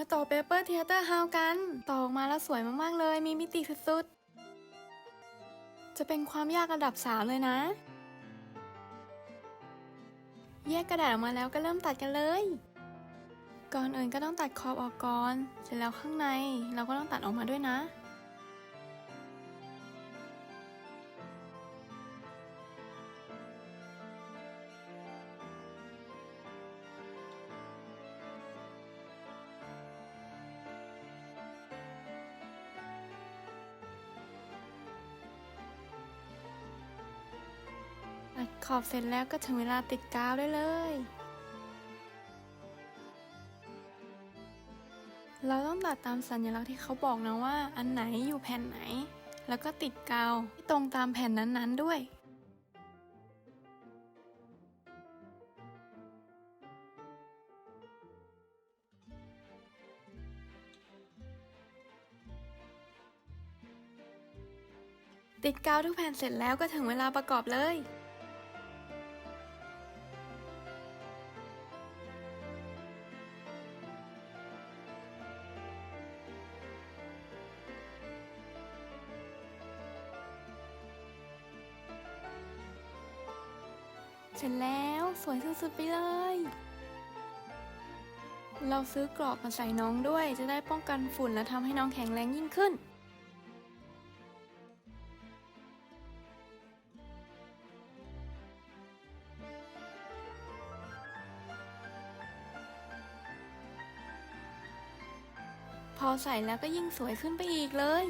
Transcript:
มาต่อเปเปอร์เทเตอร์เฮากัน ต่อออกมาแล้วสวยมากๆเลย มีมิติสุดๆ จะเป็นความยากระดับสามเลยนะ แยกกระดาษออกมาแล้วก็เริ่มตัดกันเลย ก่อนอื่นก็ต้องตัดขอบออกก่อน เสร็จแล้วข้างในเราก็ต้องตัดออกมาด้วยนะ ขอบเสร็จแล้วก็ถึงเวลาติดกาวได้เลย เราต้องตัดตามสัญลักษณ์ที่เขาบอกนะว่า อันไหนอยู่แผ่นไหน แล้วก็ติดกาวที่ตรงตามแผ่นนั้นๆด้วยติดกาวทุกแผ่นเสร็จแล้วก็ถึงเวลาประกอบเลย เสร็จแล้วสวยสุดๆไปเลย เราซื้อกรอบมาใส่น้องด้วยจะได้ป้องกันฝุ่นและทำให้น้องแข็งแรงยิ่งขึ้น พอใส่แล้วก็ยิ่งสวยขึ้นไปอีกเลย